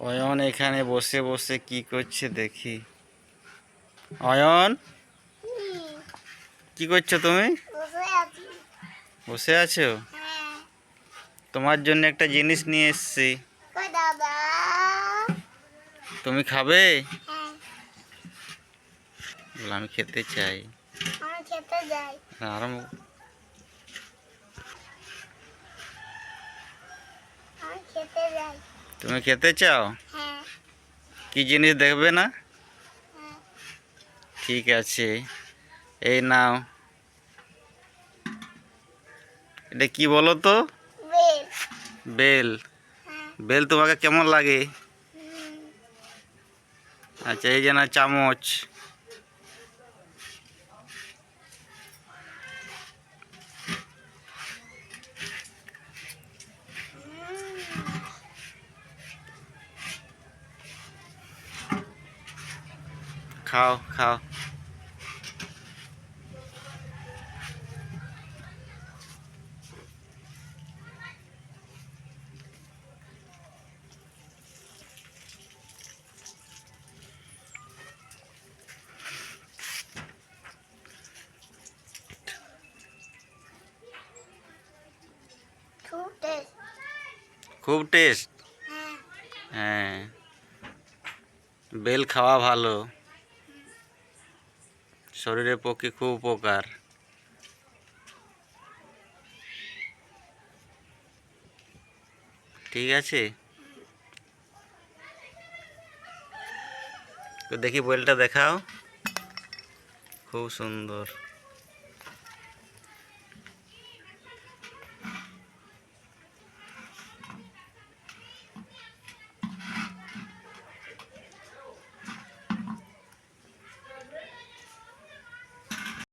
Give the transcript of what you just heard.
অয়ন এখানে বসে বসে কি করছে দেখি। অয়ন? কি করছ তুমি? বসে আছো? তোমার জন্য একটা জিনিস নিয়ে এসেছি। তুমি খাবে? আমি খেতে চাই। আরাম খেতে যাই। তুমি খেতে চাও? হ্যাঁ। কি জিনিস দেখবে না? হ্যাঁ। ঠিক আছে। এই নাও। এটা কি বলো তো? বেল। বেল। হ্যাঁ। তোমাকে কেমন লাগে? আচ্ছা এই যে না চামচ। খাও খাও খুব টেস্ট খুব টেস্ট হ্যাঁ হ্যাঁ বেল খাওয়া ভালো শরীরের পক্ষে খুব উপকার। ঠিক আছে? দেখি বইলটা দেখাও। খুব সুন্দর।